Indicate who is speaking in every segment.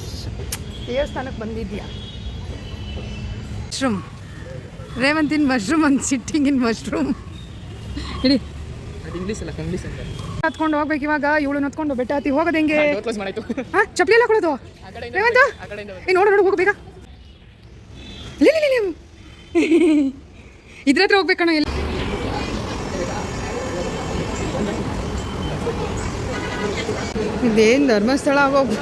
Speaker 1: ಶ- ದೇವಸ್ಥಾನಕ್ಕೆ ಬಂದಿದ್ಯಾ? Mushroom Revanth in mushroom and sitting in mushroom ಇಡಿ ಹತ್ಕೊಂಡು ಹೋಗ್ಬೇಕು ಇವಾಗ ಇವಳು ಹತ್ಕೊಂಡು ಬೆಟ್ಟ ಹತ್ತಿ ಹೋಗೋದು ಹೆಂಗೆ? ಚಪ್ಪಲಿ ಎಲ್ಲ ಕೊಡೋದು? ರೇವಂತ? ಏ ನೋಡು ನೋಡು ಹೋಗ್ಬೇಕಾ ಇಲ್ಲ ಇಲ್ಲ ಇದ್ರ ಹತ್ರ ಹೋಗ್ಬೇಕಣ್ಣ ಇಲ್ಲ ಇದೇನು ಧರ್ಮಸ್ಥಳ ಆಗೋಗಿ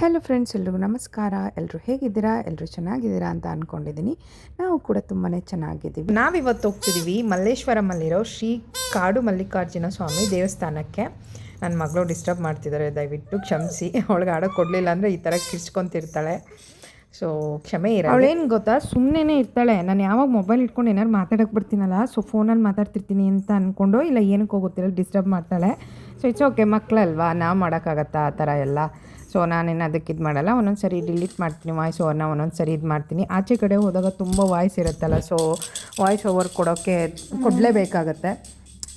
Speaker 1: ಹಲೋ ಫ್ರೆಂಡ್ಸ್ ಎಲ್ರಿಗೂ ನಮಸ್ಕಾರ. ಎಲ್ಲರೂ ಹೇಗಿದ್ದೀರಾ? ಎಲ್ಲರೂ ಚೆನ್ನಾಗಿದ್ದೀರಾ ಅಂತ ಅಂದ್ಕೊಂಡಿದ್ದೀನಿ ನಾವು ಕೂಡ ತುಂಬಾ ಚೆನ್ನಾಗಿದ್ದೀವಿ. ನಾವಿವತ್ತು ಹೋಗ್ತಿದ್ದೀವಿ ಮಲ್ಲೇಶ್ವರಮಲ್ಲಿರೋ ಶ್ರೀ ಕಾಡು ಮಲ್ಲಿಕಾರ್ಜುನ ಸ್ವಾಮಿ ದೇವಸ್ಥಾನಕ್ಕೆ. ನನ್ನ ಮಗಳು ಡಿಸ್ಟರ್ಬ್ ಮಾಡ್ತಿದ್ದಾರೆ ದಯವಿಟ್ಟು ಕ್ಷಮಿಸಿ. ಅವಳಿಗೆ ಆಡೋಕೆ ಕೊಡಲಿಲ್ಲ ಅಂದರೆ ಈ ಥರ ಕಿರ್ಚ್ಕೊತಿರ್ತಾಳೆ. ಸೊ ಕ್ಷಮೆ ಇರ ಅವಳೇನು ಗೊತ್ತಾ? ಸುಮ್ಮನೆ ಇರ್ತಾಳೆ. ನಾನು ಯಾವಾಗ ಮೊಬೈಲ್ ಇಟ್ಕೊಂಡು ಏನಾರು ಮಾತಾಡೋಕೆ ಬರ್ತೀನಲ್ಲ ಸೊ ಫೋನಲ್ಲಿ ಮಾತಾಡ್ತಿರ್ತೀನಿ ಅಂತ ಅಂದ್ಕೊಂಡು ಇಲ್ಲ ಏನಕ್ಕೆ ಹೋಗುತ್ತಿಲ್ಲ ಡಿಸ್ಟರ್ಬ್ ಮಾಡ್ತಾಳೆ. ಸೊ ಇಟ್ಸ್ ಓಕೆ ಮಕ್ಕಳಲ್ವಾ ನಾವು ಮಾಡೋಕ್ಕಾಗತ್ತಾ ಆ ಥರ ಎಲ್ಲ? ಸೊ ನಾನೇನು ಅದಕ್ಕೆ ಇದು ಮಾಡಲ್ಲ. ಒಂದೊಂದು ಸರಿ ಡಿಲೀಟ್ ಮಾಡ್ತೀನಿ ವಾಯ್ಸ್ ಓವರ್ನ ಒಂದೊಂದು ಸರಿ ಇದು ಮಾಡ್ತೀನಿ. ಆಚೆ ಕಡೆ ಹೋದಾಗ ತುಂಬ ವಾಯ್ಸ್ ಇರುತ್ತಲ್ಲ ಸೊ ವಾಯ್ಸ್ ಓವರ್ ಕೊಡೋಕ್ಕೆ ಕೊಡಲೇಬೇಕಾಗತ್ತೆ.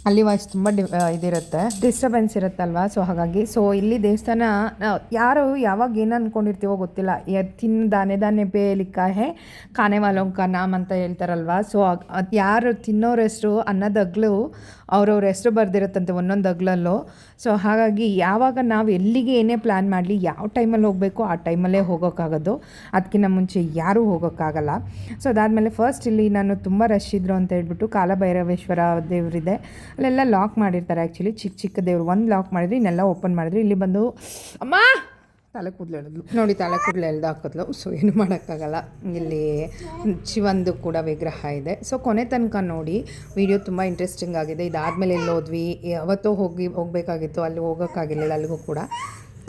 Speaker 1: ಅಲ್ಲಿ ವಾಯ್ಸ್ ತುಂಬ ಡಿ ಇದಿರುತ್ತೆ. ಡಿಸ್ಟರ್ಬೆನ್ಸ್ ಇರುತ್ತಲ್ವಾ? ಸೊ ಹಾಗಾಗಿ ಸೊ ಇಲ್ಲಿ ದೇವಸ್ಥಾನ ಯಾರು ಯಾವಾಗ ಏನು ಅಂದ್ಕೊಂಡಿರ್ತೀವೋ ಗೊತ್ತಿಲ್ಲ. ತಿನ್ನ ತಿನ್, ದಾನೆ ದಾನೆ ಪೇ ಲಿಕ್ಕ ಹೇ ಖಾನೆ ವಾಲೋಂ ಕಾ ನಾಮ್ ಅಂತ ಹೇಳ್ತಾರಲ್ವಾ? ಸೊ ಅದು ಯಾರು ತಿನ್ನೋರೆಷ್ಟು ಅನ್ನೋದಗ್ಲು ಅವ್ರವ್ರ ಹೆಸರು ಬರೆದಿರುತ್ತಂತೆ ಒಂದೊಂದು ಅಗ್ಲಲ್ಲೂ ಸೊ ಹಾಗಾಗಿ ಯಾವಾಗ ನಾವು ಎಲ್ಲಿಗೆ ಏನೇ ಪ್ಲ್ಯಾನ್ ಮಾಡಲಿ, ಯಾವ ಟೈಮಲ್ಲಿ ಹೋಗಬೇಕು, ಆ ಟೈಮಲ್ಲೇ ಹೋಗೋಕ್ಕಾಗೋದು ಅದಕ್ಕಿಂತ ಮುಂಚೆ ಯಾರೂ ಹೋಗೋಕ್ಕಾಗಲ್ಲ. ಸೊ ಅದಾದಮೇಲೆ ಫಸ್ಟ್ ಇಲ್ಲಿ ನಾನು ತುಂಬ ರಶ್ ಇದ್ರು ಅಂತ ಹೇಳ್ಬಿಟ್ಟು ಕಾಲಭೈರವೇಶ್ವರ ದೇವರಿದೆ. ಅಲ್ಲೆಲ್ಲ ಲಾಕ್ ಮಾಡಿರ್ತಾರೆ ಆ್ಯಕ್ಚುಲಿ ಚಿಕ್ಕ ಚಿಕ್ಕ ದೇವರು, ಒಂದು ಲಾಕ್ ಮಾಡಿದ್ರೆ, ಇನ್ನೆಲ್ಲ ಓಪನ್ ಮಾಡಿದ್ರೆ. ಇಲ್ಲಿ ಬಂದು, ಅಮ್ಮ ತಲೆ ಕೂದಲು ಎಳೆದ್ಲು ನೋಡಿ ತಲೆ ಕೂದಲು ಎಳ್ದು ಹಾಕಿದ್ಲು. ಸೊ ಏನು ಮಾಡೋಕ್ಕಾಗಲ್ಲ. ಇಲ್ಲಿ ಶಿವಂದು ಕೂಡ ವಿಗ್ರಹ ಇದೆ. ಸೊ ಕೊನೆ ತನಕ ನೋಡಿ ವಿಡಿಯೋ ತುಂಬ ಇಂಟ್ರೆಸ್ಟಿಂಗ್ ಆಗಿದೆ. ಇದಾದಮೇಲೆ ಎಲ್ಲಿ ಹೋದ್ವಿ? ಯಾವತ್ತೋ ಹೋಗಿ ಹೋಗಬೇಕಾಗಿತ್ತು. ಅಲ್ಲಿ ಹೋಗೋಕ್ಕಾಗಿರಲಿಲ್ಲ ಅಲ್ಲಿಗೂ ಕೂಡ.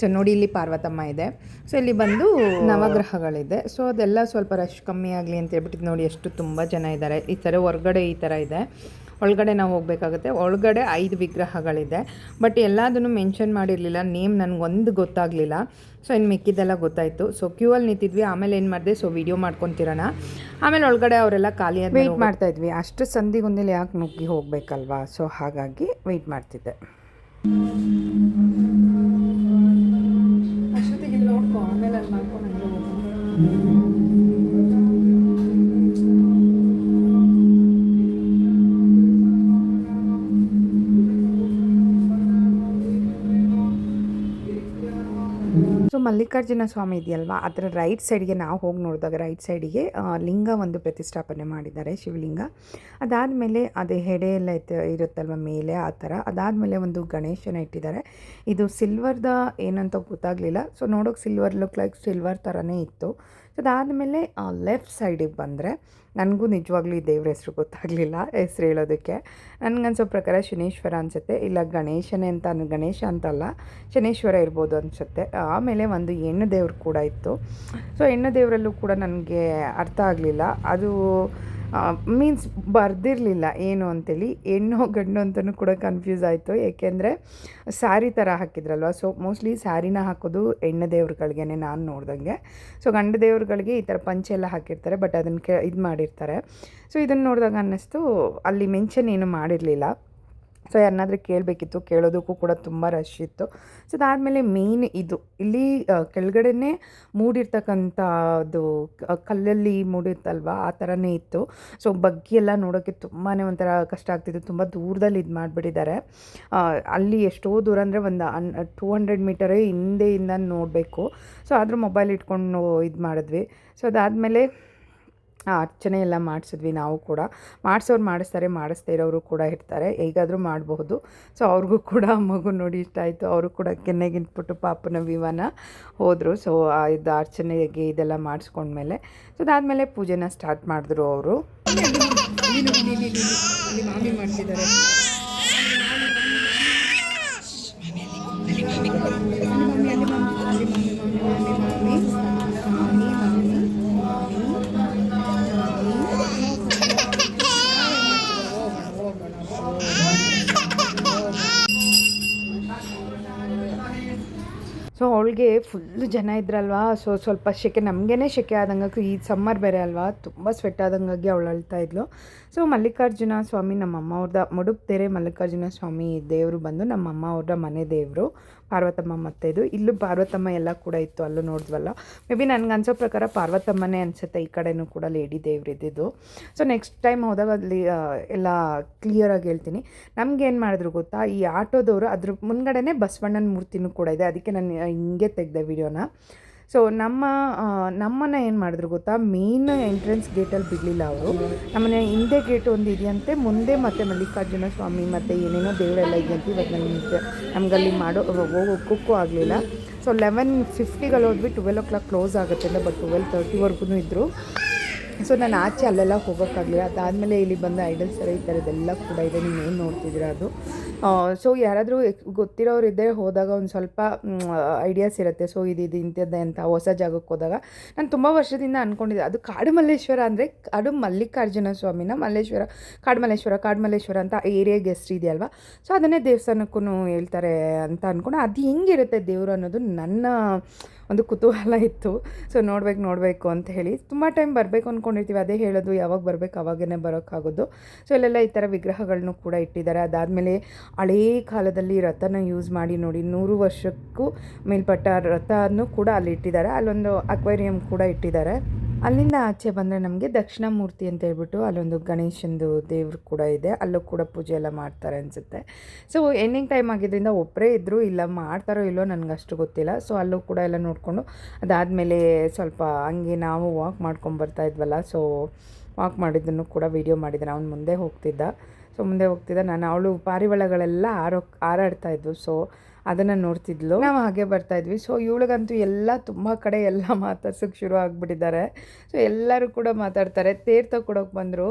Speaker 1: ಸೊ ನೋಡಿ ಇಲ್ಲಿ ಪಾರ್ವತಮ್ಮ ಇದೆ. ಸೊ ಇಲ್ಲಿ ಬಂದು ನವಗ್ರಹಗಳಿದೆ. ಸೊ ಅದೆಲ್ಲ ಸ್ವಲ್ಪ ರಶ್ ಕಮ್ಮಿ ಆಗಲಿ ಅಂತ ಹೇಳ್ಬಿಟ್ಟು ನೋಡಿ, ಎಷ್ಟು ತುಂಬ ಜನ ಇದ್ದಾರೆ. ಈ ಥರ ಹೊರಗಡೆ ಈ ಥರ ಇದೆ. ಒಳಗಡೆ ನಾವು ಹೋಗಬೇಕಾಗುತ್ತೆ. ಒಳಗಡೆ ಐದು ವಿಗ್ರಹಗಳಿದೆ. ಬಟ್ ಎಲ್ಲದನ್ನು ಮೆನ್ಷನ್ ಮಾಡಿರಲಿಲ್ಲ. ನೇಮ್ ನನಗೊಂದು ಗೊತ್ತಾಗಲಿಲ್ಲ. ಸೊ ಇನ್ನು ಮಿಕ್ಕಿದ್ದೆಲ್ಲ ಗೊತ್ತಾಯಿತು. ಸೊ ಕ್ಯೂ ಅಲ್ಲಿ ನಿಂತಿದ್ವಿ. ಆಮೇಲೆ ಏನು ಮಾಡಿದೆ? ಸೊ ವಿಡಿಯೋ ಮಾಡ್ಕೊತಿರೋಣ. ಆಮೇಲೆ ಒಳಗಡೆ ಅವರೆಲ್ಲ ಖಾಲಿ ವೆಯ್ಟ್ ಮಾಡ್ತಾ ಇದ್ವಿ ಅಷ್ಟು ಸಂದಿಗೊಂದಿಲ್ಲ ಯಾಕೆ ನುಗ್ಗಿ ಹೋಗಬೇಕಲ್ವಾ? ಸೊ ಹಾಗಾಗಿ ವೆಯ್ಟ್ ಮಾಡ್ತಿದ್ದೆ. ಅಷ್ಟೊತ್ತಿಗೆ ನೋಡ್ಕೊ. ಆಮೇಲೆ ಅಲ್ಲಿ ಮಾಡ್ಕೊಂಡು ಮಲ್ಲಿಕಾರ್ಜುನ ಸ್ವಾಮಿ ಇದೆಯಲ್ವಾ? ಅದರ ರೈಟ್ ಸೈಡ್ಗೆ ನಾವು ಹೋಗಿ ನೋಡಿದಾಗ ರೈಟ್ ಸೈಡಿಗೆ ಲಿಂಗ ಒಂದು ಪ್ರತಿಷ್ಠಾಪನೆ ಮಾಡಿದ್ದಾರೆ ಶಿವಲಿಂಗ. ಅದಾದಮೇಲೆ ಅದೇ ಹೆಡೆ ಎಲ್ಲ ಇರುತ್ತಲ್ವ ಮೇಲೆ ಆ ಥರ. ಅದಾದಮೇಲೆ ಒಂದು ಗಣೇಶನ ಇಟ್ಟಿದ್ದಾರೆ. ಇದು ಸಿಲ್ವರ್ದ ಏನಂತ ಗೊತ್ತಾಗಲಿಲ್ಲ. ಸೊ ನೋಡೋಕೆ ಸಿಲ್ವರ್ ಲುಕ್ ಲೈಕ್ ಸಿಲ್ವರ್ ಥರನೇ ಇತ್ತು. ಸೊ ಅದಾದಮೇಲೆ ಲೆಫ್ಟ್ ಸೈಡಿಗೆ ಬಂದರೆ ನನಗೂ ನಿಜವಾಗ್ಲೂ ಈ ದೇವ್ರ ಹೆಸರು ಗೊತ್ತಾಗಲಿಲ್ಲ, ಹೆಸರು ಹೇಳೋದಕ್ಕೆ. ನನಗನ್ಸೋ ಪ್ರಕಾರ ಶನೇಶ್ವರ ಅನಿಸುತ್ತೆ, ಇಲ್ಲ ಗಣೇಶನೇ ಅಂತ ಗಣೇಶ ಅಂತಲ್ಲ, ಶನೇಶ್ವರ ಇರ್ಬೋದು ಅನಿಸುತ್ತೆ. ಆಮೇಲೆ ಒಂದು ಹೆಣ್ಣು ದೇವ್ರು ಕೂಡ ಇತ್ತು. ಸೊ ಹೆಣ್ಣು ದೇವರಲ್ಲೂ ಕೂಡ ನನಗೆ ಅರ್ಥ ಆಗಲಿಲ್ಲ. ಅದು ಮೀನ್ಸ್ ಬರ್ದಿರಲಿಲ್ಲ ಏನು ಅಂತೇಳಿ, ಹೆಣ್ಣು ಗಂಡು ಅಂತಲೂ ಕೂಡ ಕನ್ಫ್ಯೂಸ್ ಆಯಿತು. ಏಕೆಂದರೆ ಸ್ಯಾರಿ ಥರ ಹಾಕಿದ್ರಲ್ವ? ಸೊ ಮೋಸ್ಟ್ಲಿ ಸ್ಯಾರಿನ ಹಾಕೋದು ಹೆಣ್ಣು ದೇವ್ರುಗಳಿಗೆ ನಾನು ನೋಡ್ದಂಗೆ. ಸೊ ಗಂಡು ದೇವ್ರುಗಳಿಗೆ ಈ ಥರ ಪಂಚೆ ಎಲ್ಲ ಹಾಕಿರ್ತಾರೆ ಬಟ್ ಅದನ್ನು ಕೆ ಇದು ಮಾಡಿರ್ತಾರೆ. ಸೊ ಇದನ್ನು ನೋಡಿದಾಗ ಅನ್ನಿಸ್ತು, ಅಲ್ಲಿ ಮೆನ್ಷನ್ ಏನು ಮಾಡಿರಲಿಲ್ಲ. ಸೊ ಯಾರನ್ನಾದ್ರೂ ಕೇಳಬೇಕಿತ್ತು, ಕೇಳೋದಕ್ಕೂ ಕೂಡ ತುಂಬ ರಶ್ ಇತ್ತು. ಸೊ ಅದಾದಮೇಲೆ ಮೇನ್ ಇದು. ಇಲ್ಲಿ ಕೆಳಗಡೆನೆ ಕೆಳಗಡೆನೇ ಮೂಡಿರ್ತಕ್ಕಂಥದ್ದು ಕ- ಕಲ್ಲಲ್ಲಿ ಮೂಡಿರ್ತಲ್ವ ಆ ಥರನೇ ಇತ್ತು. ಸೊ ಬಗ್ಗಿ ಎಲ್ಲ ನೋಡೋಕ್ಕೆ ತುಂಬಾ ಒಂಥರ ಕಷ್ಟ ಆಗ್ತಿತ್ತು. ತುಂಬ ದೂರದಲ್ಲಿ ಇದು ಮಾಡಿಬಿಟ್ಟಿದ್ದಾರೆ. ಅಲ್ಲಿ ಎಷ್ಟೋ ದೂರ ಅಂದರೆ ಒಂದು ಅನ್ ಟೂ ಹಂಡ್ರೆಡ್ ಮೀಟರೇ ಹಿಂದೆಯಿಂದ ನೋಡಬೇಕು. ಸೊ ಆದರೂ ಮೊಬೈಲ್ ಇಟ್ಕೊಂಡು ಇದು ಮಾಡಿದ್ವಿ. ಸೊ ಅದಾದಮೇಲೆ ಆ ಅರ್ಚನೆ ಎಲ್ಲ ಮಾಡಿಸಿದ್ವಿ ನಾವು ಕೂಡ ಮಾಡಿಸೋರು ಮಾಡಿಸ್ತಾರೆ ಮಾಡಿಸ್ದೇ ಇರೋರು ಕೂಡ ಇರ್ತಾರೆ ಹೇಗಾದರೂ ಮಾಡಬಹುದು ಸೊ ಅವ್ರಿಗೂ ಕೂಡ ಮಗು ನೋಡಿ ಇಷ್ಟ ಆಯಿತು ಅವರು ಕೂಡ ಕೆನ್ನೆಗಿಂಟ್ಬಿಟ್ಟು ಪಾಪನ ವಿವಾನ ಹೋದರು ಸೊ ಇದು ಅರ್ಚನೆಗೆ ಇದೆಲ್ಲ ಮಾಡಿಸ್ಕೊಂಡ್ಮೇಲೆ ಸೊ ಅದಾದಮೇಲೆ ಪೂಜೆನ ಸ್ಟಾರ್ಟ್ ಮಾಡಿದ್ರು ಅವರು ಮಾಮಿ ಮಾಡ್ತಿದ್ದಾರೆ ಸೊ ಅವಳಿಗೆ ಫುಲ್ ಜನ ಇದ್ರಲ್ವಾ? ಸೊ ಸ್ವಲ್ಪ ಶೆಕೆ, ನಮಗೇನೆ ಶೆಕೆ ಆದಂಗೆ ಈ ಸಮ್ಮರ್ ಬೇರೆ ಅಲ್ವಾ? ತುಂಬ ಸ್ವೆಟ್ ಆದಂಗಾಗಿ ಅವಳು ಅಳ್ತಾ ಇದ್ಲು. ಸೊ ಮಲ್ಲಿಕಾರ್ಜುನ ಸ್ವಾಮಿ ನಮ್ಮ ಅಮ್ಮ ಅವ್ರದ ಮುಡುಕ್ತೆರೆ ಮಲ್ಲಿಕಾರ್ಜುನ ಸ್ವಾಮಿ ದೇವರು ಬಂದು ನಮ್ಮ ಅಮ್ಮ ಅವ್ರ ಮನೆ ದೇವರು, ಪಾರ್ವತಮ್ಮ ಮತ್ತೆ ಇದು. ಇಲ್ಲೂ ಪಾರ್ವತಮ್ಮ ಎಲ್ಲ ಕೂಡ ಇತ್ತು, ಅಲ್ಲೂ ನೋಡಿದ್ವಲ್ಲ. ಮೇ ಬಿ ನನಗೆ ಅನ್ಸೋ ಪ್ರಕಾರ ಪಾರ್ವತಮ್ಮನೇ ಅನಿಸುತ್ತೆ, ಈ ಕಡೆನೂ ಕೂಡ ಲೇಡಿ ದೇವ್ರು ಇದ್ದಿದ್ದು. ಸೊ ನೆಕ್ಸ್ಟ್ ಟೈಮ್ ಹೋದಾಗ ಅಲ್ಲಿ ಎಲ್ಲ ಕ್ಲಿಯರಾಗಿ ಹೇಳ್ತೀನಿ. ನಮ್ಗೆ ಏನು ಮಾಡಿದ್ರು ಗೊತ್ತಾ? ಈ ಆಟೋದವರು ಅದ್ರ ಮುಂದ್ಗಡೆನೇ ಬಸವಣ್ಣನ ಮೂರ್ತಿನೂ ಕೂಡ ಇದೆ. ಅದಕ್ಕೆ ನಾನು ಹಿಂಗೆ ತೆಗೆದೆ ವಿಡಿಯೋನ. ಸೊ ನಮ್ಮ ನಮ್ಮನ್ನು ಏನು ಮಾಡಿದ್ರು ಗೊತ್ತಾ? ಮೇನ್ ಎಂಟ್ರೆನ್ಸ್ ಗೇಟಲ್ಲಿ ಬಿಡಲಿಲ್ಲ ಅವರು. ನಮ್ಮನೆ ಹಿಂದೆ ಗೇಟ್ ಒಂದು ಇದೆಯಂತೆ, ಮುಂದೆ ಮತ್ತೆ ಮಲ್ಲಿಕಾರ್ಜುನ ಸ್ವಾಮಿ ಮತ್ತು ಏನೇನೋ ದೇವರೆಲ್ಲ ಇದೆಯಂತೆ. ಇವಾಗ ನಮಗೆ ನಮಗಲ್ಲಿ ಮಾಡೋ ಹೋಗೋಕ್ಕೂ ಆಗಲಿಲ್ಲ. ಸೊ ಲೆವೆನ್ ಫಿಫ್ಟಿಗಲ್ಲಿ ಹೋದ್ವಿ ಟ್ವೆಲ್ ಓ ಕ್ಲಾಕ್ ಕ್ಲೋಸ್ ಆಗುತ್ತೆ ಬಟ್ ಟ್ವೆಲ್ ತರ್ಟಿವರೆಗೂ ಇದ್ದರು ಸೊ ನಾನು ಆಚೆ ಅಲ್ಲೆಲ್ಲ ಹೋಗೋಕ್ಕಾಗಲಿಲ್ಲ. ಅದಾದಮೇಲೆ ಇಲ್ಲಿ ಬಂದ ಐಡಲ್ ಸರ ಈ ಥರದ್ದೆಲ್ಲ ಕೂಡ ಇದೆ. ನೀವು ಏನು ನೋಡ್ತಿದ್ದೀರಾ ಅದು? ಸೊ ಯಾರಾದರೂ ಗೊತ್ತಿರೋರು ಇದ್ದರೆ ಹೋದಾಗ ಒಂದು ಸ್ವಲ್ಪ ಐಡಿಯಾಸ್ ಇರುತ್ತೆ. ಸೊ ಇದು ಇದು ಇಂಥದ್ದೇ ಅಂತ ಹೊಸ ಜಾಗಕ್ಕೆ ಹೋದಾಗ. ನಾನು ತುಂಬ ವರ್ಷದಿಂದ ಅಂದ್ಕೊಂಡಿದ್ದೆ ಅದು ಕಾಡು ಮಲ್ಲೇಶ್ವರ ಅಂದರೆ ಕಾಡು ಮಲ್ಲಿಕಾರ್ಜುನ ಸ್ವಾಮಿನ ಮಲ್ಲೇಶ್ವರ ಕಾಡು ಮಲ್ಲೇಶ್ವರ ಕಾಡು ಮಲ್ಲೇಶ್ವರ ಅಂತ ಏರಿಯಾಗೆ ಹೆಸ್ರು ಇದೆಯಲ್ವಾ? ಸೊ ಅದನ್ನೇ ದೇವಸ್ಥಾನಕ್ಕೂ ಹೇಳ್ತಾರೆ ಅಂತ ಅಂದ್ಕೊಂಡು ಅದು ಹೆಂಗಿರುತ್ತೆ ದೇವರು ಅನ್ನೋದು ನನ್ನ ಒಂದು ಕುತೂಹಲ ಇತ್ತು. ಸೊ ನೋಡ್ಬೇಕು, ನೋಡಬೇಕು ಅಂತ ಹೇಳಿ. ತುಂಬ ಟೈಮ್ ಬರಬೇಕು ಅಂದ್ಕೊಂಡಿರ್ತೀವಿ ಅದೇ ಹೇಳೋದು ಯಾವಾಗ ಬರಬೇಕು ಅವಾಗೇ ಬರೋಕ್ಕಾಗೋದು. ಸೊ ಇಲ್ಲೆಲ್ಲ ಈ ಥರ ವಿಗ್ರಹಗಳನ್ನು ಕೂಡ ಇಟ್ಟಿದ್ದಾರೆ. ಅದಾದಮೇಲೆ ಹಳೇ ಕಾಲದಲ್ಲಿ ರಥನ ಯೂಸ್ ಮಾಡಿ ನೋಡಿ, ನೂರು ವರ್ಷಕ್ಕೂ ಮೇಲ್ಪಟ್ಟ ರಥನೂ ಕೂಡ ಅಲ್ಲಿ ಇಟ್ಟಿದ್ದಾರೆ. ಅಲ್ಲೊಂದು ಅಕ್ವೇರಿಯಂ ಕೂಡ ಇಟ್ಟಿದ್ದಾರೆ. ಅಲ್ಲಿಂದ ಆಚೆ ಬಂದರೆ ನಮಗೆ ದಕ್ಷಿಣಾಮೂರ್ತಿ ಅಂತ ಹೇಳ್ಬಿಟ್ಟು ಅಲ್ಲೊಂದು ಗಣೇಶಂದು ದೇವ್ರು ಕೂಡ ಇದೆ. ಅಲ್ಲೂ ಕೂಡ ಪೂಜೆ ಎಲ್ಲ ಮಾಡ್ತಾರೆ ಅನಿಸುತ್ತೆ. ಸೊ ಎಂಡಿಂಗ್ ಟೈಮ್ ಆಗಿದ್ದರಿಂದ ಒಬ್ಬರೇ ಇದ್ದರು ಇಲ್ಲ, ಮಾಡ್ತಾರೋ ಇಲ್ಲೋ ನನಗೆ ಅಷ್ಟು ಗೊತ್ತಿಲ್ಲ. ಸೊ ಅಲ್ಲೂ ಕೂಡ ಎಲ್ಲ ನೋಡಿಕೊಂಡು ಅದಾದಮೇಲೆ ಸ್ವಲ್ಪ ಹಂಗೆ ನಾವು ವಾಕ್ ಮಾಡ್ಕೊಂಡು ಬರ್ತಾ ಇದ್ವಲ್ಲ ಸೊ ವಾಕ್ ಮಾಡಿದ್ದನ್ನು ಕೂಡ ವೀಡಿಯೋ ಮಾಡಿದ್ದಾನೆ. ಅವ್ನು ಮುಂದೆ ಹೋಗ್ತಿದ್ದ. ಸೊ ಮುಂದೆ ಹೋಗ್ತಿದ್ದ. ನಾನು ಅವಳು ಪಾರಿವಾಳಗಳೆಲ್ಲ ಆರೋ ಹಾರಾಡ್ತಾ ಇದ್ವು. ಸೊ ಅದನ್ನು ನೋಡ್ತಿದ್ಲು. ನಾವು ಹಾಗೆ ಬರ್ತಾ ಇದ್ವಿ. ಸೊ ಇವಳಿಗಂತೂ ಎಲ್ಲ ತುಂಬ ಕಡೆ ಎಲ್ಲ ಮಾತಾಡ್ಸೋಕ್ಕೆ ಶುರು ಆಗಿಬಿಟ್ಟಿದ್ದಾರೆ. ಸೊ ಎಲ್ಲರೂ ಕೂಡ ಮಾತಾಡ್ತಾರೆ. ತೀರ್ಥ ಕೊಡೋಕೆ ಬಂದರು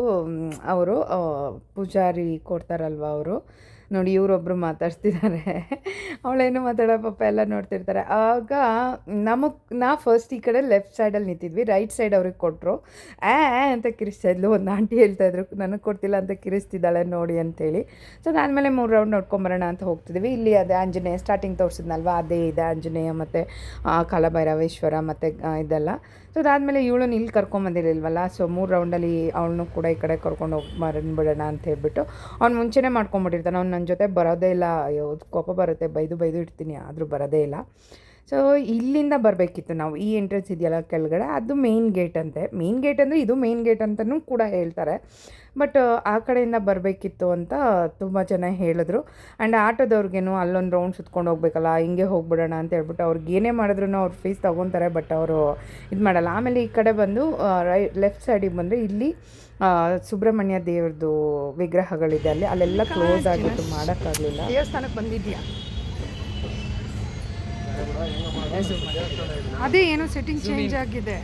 Speaker 1: ಅವರು ಪೂಜಾರಿ ಕೊಡ್ತಾರಲ್ವ ಅವರು. ನೋಡಿ ಇವರೊಬ್ಬರು ಮಾತಾಡ್ತಿದ್ದಾರೆ ಅವಳೇನು ಮಾತಾಡೋ ಪಾಪ ಎಲ್ಲ ನೋಡ್ತಿರ್ತಾರೆ. ಆಗ ನಮಗೆ, ನಾ ಫಸ್ಟ್ ಈ ಕಡೆ ಲೆಫ್ಟ್ ಸೈಡಲ್ಲಿ ನಿಂತಿದ್ವಿ. ರೈಟ್ ಸೈಡ್ ಅವ್ರಿಗೆ ಕೊಟ್ಟರು ಆ ಅಂತ ಕಿರಿಸ್ತಾ ಇದ್ಲು. ಒಂದು ಆಂಟಿ ಹೇಳ್ತಾ ಇದ್ರು. ನನಗೆ ಕೊಡ್ತಿಲ್ಲ ಅಂತ ಕಿರಿಸ್ತಿದ್ದಾಳೆ ನೋಡಿ ಅಂತೇಳಿ ಸೊ ಮೇಲೆ ಮೂರು ರೌಂಡ್ ನೋಡ್ಕೊಂಬರೋಣ ಅಂತ ಹೋಗ್ತಿದ್ವಿ. ಇಲ್ಲಿ ಅದೇ ಆಂಜನೇಯ ಸ್ಟಾರ್ಟಿಂಗ್ ತೋರಿಸಿದ್ನಲ್ವ? ಅದೇ ಇದೆ ಆಂಜನೇಯ ಮತ್ತು ಕಾಲಭೈರವೇಶ್ವರ ಮತ್ತು ಇದೆಲ್ಲ. ಸೊ ಅದಾದಮೇಲೆ ಇವಳು ಇಲ್ಲಿ ಕರ್ಕೊಂಬಂದಿರಲಿಲ್ವಲ್ಲ ಸೊ ಮೂರು ರೌಂಡಲ್ಲಿ ಅವಳನ್ನು ಕೂಡ ಈ ಕಡೆ ಕರ್ಕೊಂಡು ಹೋಗಿ ಮರಣಬಿಡೋಣ ಅಂತ ಹೇಳ್ಬಿಟ್ಟು ಅವ್ನು ಮುಂಚೆನೇ ಮಾಡ್ಕೊಂಬಿಟ್ಟಿರ್ತಾನೆ. ಅವ್ನು ನನ್ನ ಜೊತೆ ಬರೋದೇ ಇಲ್ಲ. ಅಯ್ಯೋ, ಕೋಪ ಬರುತ್ತೆ. ಬೈದು ಬೈದು ಇಡ್ತೀನಿ. ಆದರೂ ಬರೋದೇ ಇಲ್ಲ. ಸೊ ಇಲ್ಲಿಂದ ಬರಬೇಕಿತ್ತು ನಾವು ಈ ಎಂಟ್ರೆನ್ಸ್ ಇದೆಯಲ್ಲ ಕೆಳಗಡೆ ಅದು ಮೇನ್ ಗೇಟ್ ಅಂತೆ. ಮೇನ್ ಗೇಟ್ ಅಂದರೆ ಇದು ಮೇನ್ ಗೇಟ್ ಅಂತಲೂ ಕೂಡ ಹೇಳ್ತಾರೆ. ಬಟ್ ಆ ಕಡೆಯಿಂದ ಬರಬೇಕಿತ್ತು ಅಂತ ತುಂಬ ಜನ ಹೇಳಿದ್ರು. ಆ್ಯಂಡ್ ಆಟೋದವ್ರಿಗೇನು ಅಲ್ಲೊಂದು ರೌಂಡ್ ಸುತ್ಕೊಂಡು ಹೋಗ್ಬೇಕಲ್ಲ ಹಿಂಗೆ ಹೋಗ್ಬಿಡೋಣ ಅಂತ ಹೇಳ್ಬಿಟ್ಟು ಅವ್ರಿಗೆ ಏನೇ ಮಾಡಿದ್ರು ಅವ್ರು ಫೀಸ್ ತೊಗೊತಾರೆ ಬಟ್ ಅವರು ಇದು ಮಾಡಲ್ಲ. ಆಮೇಲೆ ಈ ಕಡೆ ಬಂದು ರೈ ಲೆಫ್ಟ್ ಸೈಡಿಗೆ ಬಂದರೆ ಇಲ್ಲಿ ಸುಬ್ರಹ್ಮಣ್ಯ ದೇವ್ರದ್ದು ವಿಗ್ರಹಗಳಿದೆ ಅಲ್ಲಿ. ಅಲ್ಲೆಲ್ಲ ಕ್ಲೋಸ್ ಆಗಿತ್ತು ಮಾಡೋಕ್ಕಾಗಲಿಲ್ಲ.
Speaker 2: ದೇವಸ್ಥಾನಕ್ಕೆ ಬಂದಿದ್ಯಾ ಅದೇ ಏನೋ ಸೆಟ್ಟಿಂಗ್ ಚೇಂಜ್ ಆಗಿದೆ.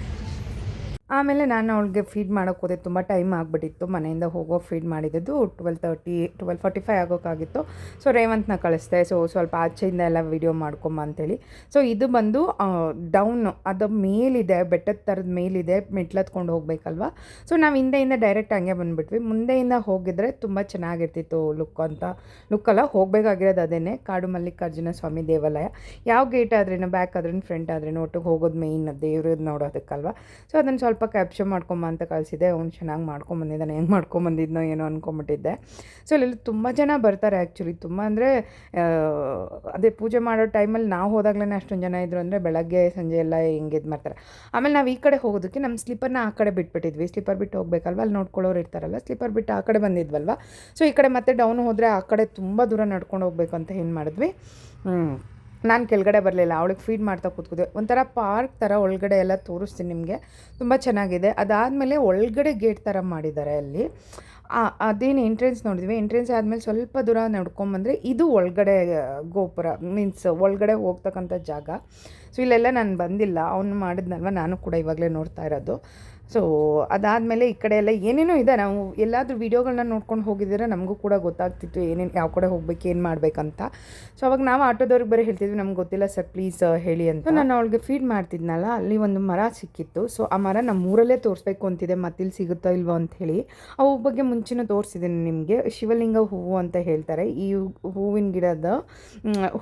Speaker 1: ಆಮೇಲೆ ನಾನು ಅವಳಿಗೆ ಫೀಡ್ ಮಾಡೋಕ್ಕೆ ಹೋದೆ. ತುಂಬ ಟೈಮ್ ಆಗಿಬಿಟ್ಟಿತ್ತು. ಮನೆಯಿಂದ ಹೋಗೋ ಫೀಡ್ ಮಾಡಿದ್ದು twelve thirty twelve forty five ಆಗೋಕ್ಕಾಗಿತ್ತು so ರೇವಂತ್ನ ಕಳಿಸ್ದೆ. ಸೊ ಸ್ವಲ್ಪ ಆಚೆಯಿಂದ ಎಲ್ಲ ವೀಡಿಯೋ ಮಾಡ್ಕೊಂಬ ಅಂತೇಳಿ. ಸೊ ಇದು ಬಂದು ಡೌನ್ ಅದು ಮೇಲಿದೆ, ಬೆಟ್ಟದ ಥರದ ಮೇಲಿದೆ, ಮೆಟ್ಲತ್ಕೊಂಡು ಹೋಗ್ಬೇಕಲ್ವ? ಸೊ ನಾವು ಹಿಂದೆಯಿಂದ ಡೈರೆಕ್ಟ್ ಹಂಗೆ ಬಂದುಬಿಟ್ವಿ. ಮುಂದೆಯಿಂದ ಹೋಗಿದ್ರೆ ತುಂಬ ಚೆನ್ನಾಗಿರ್ತಿತ್ತು ಲುಕ್ ಅಂತ. ಲುಕ್ಕಲ್ಲ ಹೋಗಬೇಕಾಗಿರೋದು ಅದೇನೆ. ಕಾಡು ಮಲ್ಲಿಕಾರ್ಜುನ ಸ್ವಾಮಿ ದೇವಾಲಯ. ಯಾವ ಗೇಟ್ ಆದ್ರೇನು ಬ್ಯಾಕ್ ಆದ್ರೂ ಫ್ರಂಟ್ ಆದ್ರೂ ಒಟ್ಟಿಗೆ ಹೋಗೋದು ಮೇಯ್ನ್ ದೇವ್ರದ್ದು ನೋಡೋದಕ್ಕಲ್ವ? ಸೊ ಅದನ್ನು ಸ್ವಲ್ಪ ಕ್ಯಾಪ್ಚರ್ ಮಾಡ್ಕೊಂಬ ಅಂತ ಕಳಿಸಿದೆ ಅವ್ನು ಚೆನ್ನಾಗಿ ಮಾಡ್ಕೊಂಬಂದಿದ್ದಾನೆ. ಹೆಂಗೆ ಮಾಡ್ಕೊಂಬಂದಿದ್ನೋ ಏನೋ ಅಂದ್ಕೊಂಬಿಟ್ಟಿದ್ದೆ ಸೊ ಇಲ್ಲಿ ತುಂಬ ಜನ ಬರ್ತಾರೆ ಆ್ಯಕ್ಚುಲಿ ತುಂಬ ಅಂದರೆ ಅದೇ ಪೂಜೆ ಮಾಡೋ ಟೈಮಲ್ಲಿ ನಾವು ಹೋದಾಗಲೇ ಅಷ್ಟೊಂದು ಜನ ಇದ್ದರು ಅಂದರೆ ಬೆಳಗ್ಗೆ, ಸಂಜೆ ಎಲ್ಲ ಹಿಂಗೆ ಇದು ಮಾಡ್ತಾರೆ. ಆಮೇಲೆ ನಾವು ಈ ಕಡೆ ಹೋಗೋದಕ್ಕೆ ನಮ್ಮ ಸ್ಲಿಪ್ಪರ್ನ ಆ ಕಡೆ ಬಿಟ್ಬಿಟ್ಟಿದ್ವಿ. ಸ್ಲಿಪ್ಪರ್ ಬಿಟ್ಟು ಹೋಗ್ಬೇಕಲ್ವ? ಅಲ್ಲಿ ನೋಡ್ಕೊಳ್ಳೋರು ಇರ್ತಾರಲ್ಲ ಸ್ಲಿಪ್ಪರ್ ಬಿಟ್ಟು ಆ ಕಡೆ ಬಂದಿದ್ವಲ್ವ? ಸೊ ಈ ಕಡೆ ಮತ್ತೆ ಡೌನ್ ಹೋದರೆ ಆ ಕಡೆ ತುಂಬ ದೂರ ನಡ್ಕೊಂಡು ಹೋಗ್ಬೇಕು ಅಂತ ಏನು ಮಾಡಿದ್ವಿ. ಹ್ಞೂ ನಾನು ಕೆಳಗಡೆ ಬರಲಿಲ್ಲ, ಅವಳಿಗೆ ಫೀಡ್ ಮಾಡ್ತಾ ಕೂತ್ಕೋದೆ. ಒಂಥರ ಪಾರ್ಕ್ ಥರ ಒಳಗಡೆ ಎಲ್ಲ ತೋರಿಸ್ತೀನಿ ನಿಮಗೆ. ತುಂಬ ಚೆನ್ನಾಗಿದೆ. ಅದಾದಮೇಲೆ ಒಳಗಡೆ ಗೇಟ್ ಥರ ಮಾಡಿದ್ದಾರೆ ಅಲ್ಲಿ. ಅದೇನು ಎಂಟ್ರೆನ್ಸ್ ನೋಡಿದ್ವಿ. ಎಂಟ್ರೆನ್ಸ್ ಆದಮೇಲೆ ಸ್ವಲ್ಪ ದೂರ ನಡ್ಕೊಂಬಂದರೆ ಇದು ಒಳಗಡೆ ಗೋಪುರ ಮೀನ್ಸ್ ಒಳಗಡೆ ಹೋಗ್ತಕ್ಕಂಥ ಜಾಗ. ಸೊ ಇಲ್ಲೆಲ್ಲ ನಾನು ಬಂದಿಲ್ಲ. ಅವ್ನು ಮಾಡಿದ್ನಲ್ವ? ನಾನು ಕೂಡ ಇವಾಗಲೇ ನೋಡ್ತಾ ಇರೋದು. ಸೊ ಅದಾದಮೇಲೆ ಈ ಕಡೆ ಎಲ್ಲ ಏನೇನೋ ಇದೆ. ನಾವು ಎಲ್ಲಾದರೂ ವೀಡಿಯೋಗಳನ್ನ ನೋಡ್ಕೊಂಡು ಹೋಗಿದ್ರೆ ನಮಗೂ ಕೂಡ ಗೊತ್ತಾಗ್ತಿತ್ತು ಏನೇನು, ಯಾವ ಕಡೆ ಹೋಗ್ಬೇಕು, ಏನು ಮಾಡಬೇಕಂತ. ಸೊ ಅವಾಗ ನಾವು ಆಟೋದವ್ರಿಗೆ ಬರೀ ಹೇಳ್ತಿದ್ವಿ, ನಮ್ಗೆ ಗೊತ್ತಿಲ್ಲ ಸರ್, ಪ್ಲೀಸ್ ಹೇಳಿ ಅಂತ. ನಾನು ಅವಳಿಗೆ ಫೀಡ್ ಮಾಡ್ತಿದ್ನಲ್ಲ, ಅಲ್ಲಿ ಒಂದು ಮರ ಸಿಕ್ಕಿತ್ತು. ಸೊ ಆ ಮರ ನಮ್ಮ ಊರಲ್ಲೇ ತೋರಿಸ್ಬೇಕು ಅಂತಿದೆ, ಮತ್ತಿಲ್ಲಿ ಸಿಗುತ್ತೋ ಇಲ್ವೋ ಅಂತ ಹೇಳಿ. ಅವು ಬಗ್ಗೆ ಮುಂಚೆನೂ ತೋರಿಸಿದ್ದೀನಿ ನಿಮಗೆ. ಶಿವಲಿಂಗ ಹೂವು ಅಂತ ಹೇಳ್ತಾರೆ. ಈ ಹೂವಿನ ಗಿಡದ